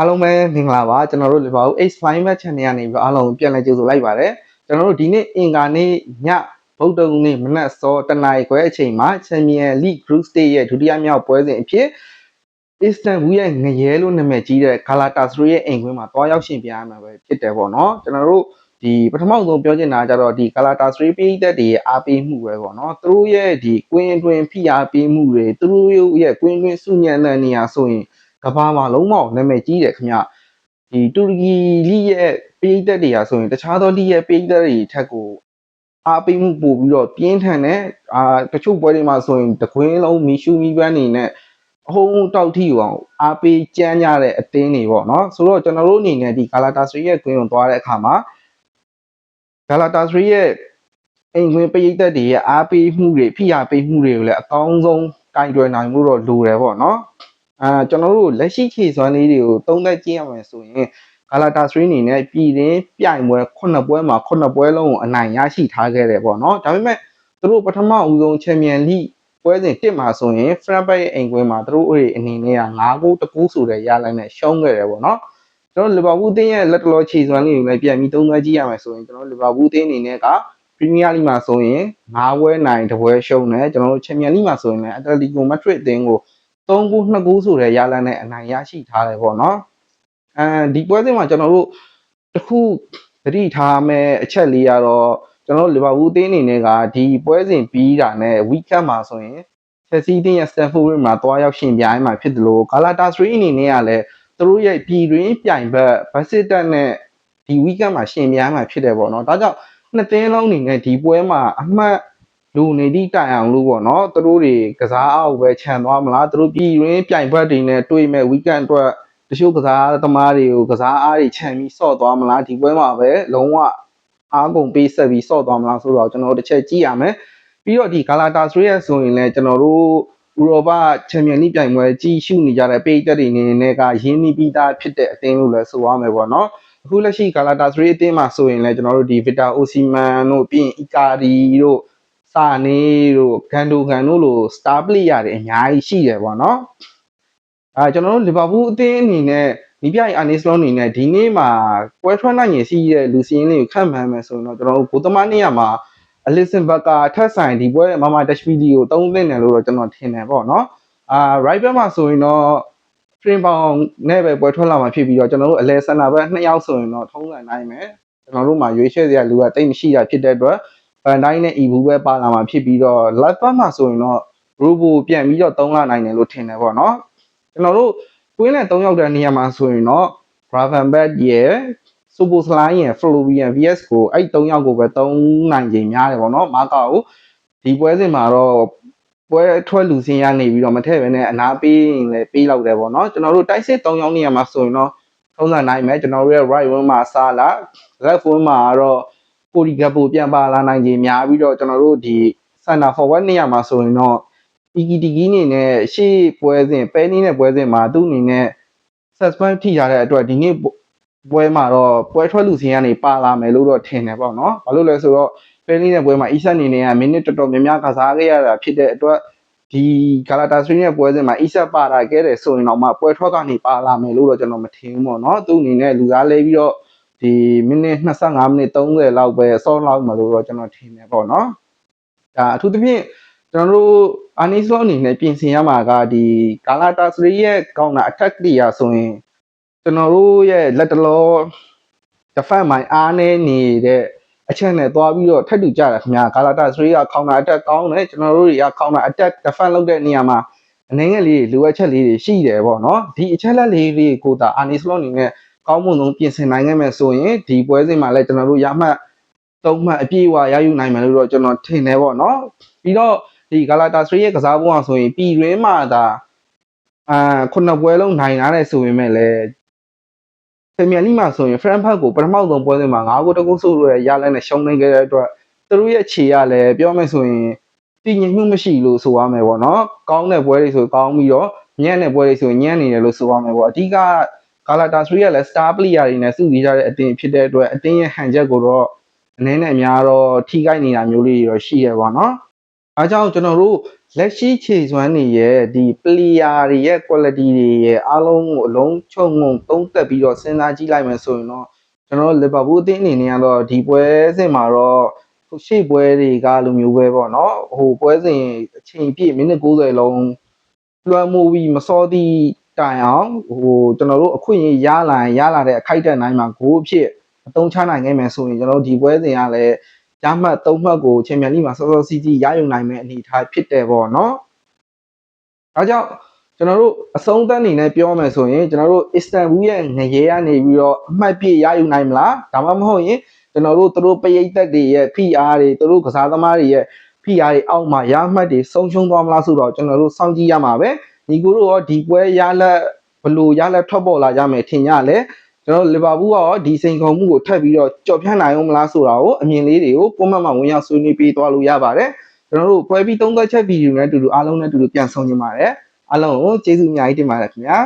အားလုံးပဲမင်္ဂလာပါကျွန်တော်တို့လီဗာပူး X5 match channel ကနေပြီးတော့အားလုံးပြန်လည်ကြိုဆိုလိုက်ပါတယ်ကျွန်တော်တို့ဒီနေ့အင်္ဂါနေ့ညဗုဒ္ဓဂုနေ့မနက်စောတနာရီခွဲအချိန်မှာ Champion League Group Stage ရဲ့ဒုတိယမြောက်ပွဲစဉ်အဖြစ် Istanbul ရဲ့ငရဲလို့နာမည်ကြီးတဲ့ Galatasaray ရဲ့အိမ်ကွင်းမှာတွားရောက်ရှင်ပြရမှာပဲဖြစ်တယ်ပေါ့နော်ကျွန်တော်တို့ဒီပထမဆုံးပြောချင်တာကြတော့ဒီ Galatasaray ပြည်သက်တွေရဲ့အားပေးမှုပဲပေါ့နော်သူတို့ရဲ့ဒီကွင်းအတွင်းဖိအားပေးမှုတွေသူတို့ရဲ့ကွင်းအတွင်းစုညံတဲ့နေရာဆိုရင် ကဘာမှာလုံးဝနာမည်ကြီးတယ်ခင်ဗျဒီတူရကီလိရဲ့ပြည်သက်တွေဟာဆိုရင်တခြားသောလိရဲ့ပြည်သက်တွေထက်ကိုအားပေးမှုပို့ပြီးတော့ပြင်းထန်တဲ့အာတချို့ပွဲတွေမှာဆိုရင်တကွင်းလုံးမီရှူမီပန်းနေနဲ့အဟုံးတောက်ထီအောင်အားပေးကြမ်းကြတဲ့အသင်းတွေပေါ့နော်ဆိုတော့ကျွန်တော်တို့အနေနဲ့ဒီဂါလာတာစရီရဲ့ကွင်းကိုသွားတဲ့အခါမှာဂါလာတာစရီရဲ့အိမ်ကွင်းပြည်သက်တွေရဲ့အားပေးမှုတွေဖိအားပေးမှုတွေကိုလည်းအကောင်းဆုံးကင်တွယ်နိုင်မှုတော့လိုတယ်ပေါ့နော် အာကျွန်တော်တို့လက်ရှိခြေစွမ်းလေးတွေကိုသုံးသပ်ကြည့်ရမယ်ဆိုရင်ဂါလာတာစရီအနေနဲ့ပြည်တွင်းပြိုင်ပွဲ9ပွဲမှာ9ပွဲလုံးကိုအနိုင်ရရှိထားခဲ့တယ်ပေါ့နော်ဒါပေမဲ့သူတို့ပထမဦးဆုံးချန်ပီယံလိပွဲစဉ်တစ်မှာဆိုရင် Frankfurt ရဲ့အိမ်ကွင်းမှာသူတို့တွေအနေနဲ့က9ဂိုးတကူးဆိုတဲ့ရလိုက်နဲ့ရှုံးခဲ့တယ်ပေါ့နော်ကျွန်တော်လီဗာပူးတင်းရဲ့လက်တလောခြေစွမ်းလေးကိုလည်းပြန်ပြီးသုံးသပ်ကြည့်ရမယ်ဆိုရင်ကျွန်တော်လီဗာပူးတင်းအနေနဲ့ကပရီးမီးယားလိမှာဆိုရင်9ပွဲနိုင်တပွဲရှုံးတယ်ကျွန်တော်တို့ချန်ပီယံလိမှာဆိုရင်လည်းအက်တလက်တီကိုမက်ဒရစ်အသင်းကို 3ဂိုး2ဂိုးဆိုတဲ့ရလဒ်နဲ့အနိုင်ရရှိထားတယ်ပေါ့နော်အဲဒီပွဲစဉ်မှာကျွန်တော်တို့တခုသတိထားမယ့်အချက်လေးကတော့ကျွန်တော်တို့လီဗာပူးအသင်းအနေနဲ့ကဒီပွဲစဉ်ပြီးတာနဲ့ weekend မှာဆိုရင် Chelsea အသင်းရဲ့ Stamford Bridge မှာတွားရောက်ရှင်ပြိုင်မှာဖြစ်တယ်လို့ Galatasaray အနေနဲ့ကလည်းသူတို့ရဲ့ပြည်တွင်းပြိုင်ဘက် Besiktas နဲ့ဒီ weekend မှာရှင်ပြိုင်မှာဖြစ်တယ်ပေါ့နော်ဒါကြောင့်နှစ်သင်းလုံးအနေနဲ့ဒီပွဲမှာအမှတ် လူနေသည့်တိုင်အောင်လို့ပေါ့နော်သူတို့တွေကစားအောက်ပဲခြံသွားမလားသူတို့ပြည်ရင်းပြိုင်ဘက်တွေနဲ့တွေ့မဲ့ weekend အတွက်တချို့ကစားသမားတွေကိုကစားအားတွေခြံပြီးဆော့သွားမလားဒီပွဲမှာပဲလုံးဝအားကုန်ပေးဆက်ပြီးဆော့သွားမလားဆိုတော့ကျွန်တော်တို့တစ်ချက်ကြည့်ရမယ်ပြီးတော့ဒီဂါလာတာစရီရဲ့ဆိုရင်လည်းကျွန်တော်တို့ဥရောပချန်ပီယံလိပြိုင်ပွဲကြီးရှုနေကြတဲ့ပိတ်သက်တွေအနေနဲ့ကရင်းနှီးပြီးသားဖြစ်တဲ့အသင်းလို့လည်းဆိုရမယ်ပေါ့နော်အခုလက်ရှိဂါလာတာစရီအသင်းမှာဆိုရင်လည်းကျွန်တော်တို့ဒီဗီတာအိုစီမန်တို့ပြီးရင်အီကာဒီတို့ စာနေတို့ဂန်ဒိုဂန်တို့လိုစတာပလေယာတွေအများကြီးရှိတယ်ပေါ့နော်အဲကျွန်တော်တို့လီဗာပူးအသင်းအနေနဲ့ဒီပြိုင်အာနီစလုံးအနေနဲ့ဒီနေ့မှာပွဲထွက်နိုင်ရင်ရှိတဲ့လူစီရင်းလေးကိုခန့်မှန်းမယ်ဆိုရင်တော့ကျွန်တော်တို့ဘိုသမားနေရာမှာအလစ်စင်ဘတ်ကာထက်ဆိုင်ဒီပွဲမမတက်ဗီဒီကိုသုံးသင့်တယ်လို့တော့ကျွန်တော်ထင်တယ်ပေါ့နော်အာ right back မှာဆိုရင်တော့ frame ပေါင်နဲ့ပဲပွဲထွက်လာမှာဖြစ်ပြီးတော့ကျွန်တော်တို့အလဲဆန္ဒဘက်နှစ်ယောက်ဆိုရင်တော့ထုံးစံနိုင်မယ်ကျွန်တော်တို့မှာရွေးချယ်စရာလူကတိတ်မရှိတာဖြစ်တဲ့အတွက်ဗ န်တိုင်းနဲ့အီဘူးပဲပါလာမှာဖြစ်ပြီးတော့ left back မှာဆိုရင်တော့ robo ပြန်ပြီးတော့သုံးလာနိုင်တယ်လို့ထင်တယ်ပေါ့နော်ကျွန်တော်တို့ကွင်းနဲ့၃ယောက်တဲ့နေရာမှာဆိုရင်တော့ Gravenberch ရဲ့ Soboslai ရဲ့ Flovian VS ကိုအဲ့၃ယောက်ကိုပဲသုံးနိုင်ချိန်များတယ်ပေါ့နော်မာကာကိုဒီပွဲစဉ်မှာတော့ပွဲထွက်လူစင်းရနေပြီးတော့မထည့်ပဲနဲ့အနာပေးရင်လည်းပေးလောက်တယ်ပေါ့နော်ကျွန်တော်တို့တိုက်စစ်၃ယောက်နေရာမှာဆိုရင်တော့ထုံးစံနိုင်မယ်ကျွန်တော်တို့ရဲ့ right wing မှာစာလာ left wing မှာတော့ ကိုဒီဂပ်ပိုပြန်ပါလာနိုင်ခြင်းများပြီးတော့ကျွန်တော်တို့ဒီ center forward နေရာမှာဆိုရင်တော့အီကီတီကီနေနဲ့ရှေ့ပွဲစဉ်ပဲနီးတဲ့ပွဲစဉ်မှာသူ့အနေနဲ့ suspend ထိရတဲ့အတွက်ဒီနေ့ပွဲမှာတော့ပွဲထွက်လူစင်းကနေပါလာမယ်လို့တော့ထင်တယ်ပေါ့နော်ဘာလို့လဲဆိုတော့ပဲနီးတဲ့ပွဲမှာအီဆက်အနေနဲ့ကမိနစ်တော်တော်များများကစားခဲ့ရတာဖြစ်တဲ့အတွက်ဒီဂါလာတာစရီရဲ့ပွဲစဉ်မှာအီဆက်ပါတာခဲ့တယ်ဆိုရင်တော့မှပွဲထွက်ကနေပါလာမယ်လို့တော့ကျွန်တော်မထင်ဘူးပေါ့နော်သူ့အနေနဲ့လူသားလဲပြီးတော့ ဒီမိနစ်25မိနစ်30လောက်ပဲဆောင်းလောက်မလို့တော့ကျွန်တော်ထင်တယ်ပေါ့နော်ဒါအထူးသဖြင့်ကျွန်တော်တို့အာနီစလောအနေနဲ့ပြင်ဆင်ရမှာကဒီဂါလာတာစရီရဲ့ကောင်တာ attack တွေရာဆိုရင်ကျွန်တော်တို့ရဲ့လက်တလော defense မိုင်းအားနေနေတဲ့အချက်နဲ့သွားပြီးတော့ထပ်တူကြတာခင်ဗျာဂါလာတာစရီက counter attack ကောင်းတယ်ကျွန်တော်တို့တွေက counter attack defense လုပ်တဲ့နေရာမှာအနေငယ်လေးလိုအပ်ချက်လေးတွေရှိတယ်ပေါ့နော်ဒီအချက်လက်လေးတွေကိုဒါအာနီစလောအနေနဲ့ ကောင်းမွန်ဆုံးပြင်ဆင်နိုင်ခဲ့မယ်ဆိုရင်ဒီပွဲစဉ်မှာလည်းကျွန်တော်တို့ရမှတ်သုံးမှတ်အပြည့်အဝရယူနိုင်မယ်လို့တော့ကျွန်တော်ထင်တယ်ပေါ့နော်ပြီးတော့ဒီဂါလာတာစရီရဲ့ကစားပုံအောင်ဆိုရင်ပြည်တွင်းမှာဒါအာခုနှစ်ပွဲလုံးနိုင်လာတယ်ဆိုပေမဲ့လည်းပရီးမီယာလိမှာဆိုရင် Frankfurt ကိုပထမဆုံးပွဲစဉ်မှာ9ဂိုးတကုဆိုရရလက်နဲ့ရှုံးနေခဲ့တဲ့အတွက်သူတို့ရဲ့ခြေရလည်းပြောမယ်ဆိုရင်တည်ငြိမ်မှုမရှိလို့ဆိုရမယ်ပေါ့နော်ကောင်းတဲ့ပွဲတွေဆိုကောင်းပြီးတော့ညံ့တဲ့ပွဲတွေဆိုညံ့နေတယ်လို့ဆိုရမယ်ပေါ့အဓိက ဂါလာတာစရီကလည်း star player တွေနဲ့စုစည်းကြတဲ့အတင်းဖြစ်တဲ့အတွက်အတင်းရဲ့ဟန်ချက်ကိုတော့အနေနဲ့အများတော့ထိခိုက်နေတာမျိုးလေးတွေတော့ရှိရပါတော့အဲကြောင့်ကျွန်တော်တို့လက်ရှိခြေစွမ်းတွေရဲ့ဒီ player တွေရဲ့ quality တွေရဲ့အားလုံးကိုအလုံးချုံငုံသုံးသက်ပြီးတော့စဉ်းစားကြည့်လိုက်မယ်ဆိုရင်တော့ကျွန်တော်တို့ Liverpool အသင်းအနေနဲ့ကတော့ဒီပွဲစဉ်မှာတော့ရှေ့ပွဲတွေကလိုမျိုးပဲပေါ့နော်ဟိုပွဲစဉ်အချိန်ပြည့်မိနစ်90လုံးလွှမ်းမိုးပြီးမစောသည့် တိုင်အောင်ဟိုကျွန်တော်တို့အခွင့်အရေးရလာရင်ရလာတဲ့အခိုက်အတန့်တိုင်းမှာဂိုးအဖြစ်အသုံးချနိုင်ခဲ့မယ်ဆိုရင်ကျွန်တော်တို့ဒီပွဲစဉ်ကလည်းရမှတ်၃မှတ်ကိုချန်ပီယံလိမှာစောစောစီးစီးရယူနိုင်မယ့်အနေအထားဖြစ်တယ်ပေါ့နော်။အဲကြောင့်ကျွန်တော်တို့အဆုံးသတ်အနေနဲ့ပြောမယ်ဆိုရင်ကျွန်တော်တို့အစ္စတန်ဘူရဲ့ငရဲကနေပြီးတော့အမှတ်ပြည့်ရယူနိုင်မလားဒါမှမဟုတ်ရင်ကျွန်တော်တို့သူတို့ပရိသတ်တွေရဲ့ PR တွေသူတို့ကစားသမားတွေရဲ့ PR တွေအောက်မှာရမှတ်တွေဆုံးရှုံးသွားမလားဆိုတော့ကျွန်တော်တို့စောင့်ကြည့်ရမှာပဲ ညီကိုတို့ရောဒီပွဲရလက်ဘလို့ရလက်ထွက်ပေါ်လာကြမယ်ထင်ကြလဲကျွန်တော်တို့လီဗာပူးကရောဒီစိန်ခေါ်မှုကိုထပ်ပြီးတော့ကြော်ဖြတ်နိုင်အောင်မလားဆိုတာကိုအမြင်လေးတွေကိုပုံမှန်မှဝင်ရောက်ဆွေးနွေးပေးသွားလို့ရပါတယ်ကျွန်တော်တို့ပွဲပြီးသုံးသက်ချက်ဗီဒီယိုနဲ့အတူတူအားလုံးနဲ့အတူတူပြန်ဆောင်ကြပါတယ်အားလုံးကိုကျေးဇူးအများကြီးတင်ပါတယ်ခင်ဗျာ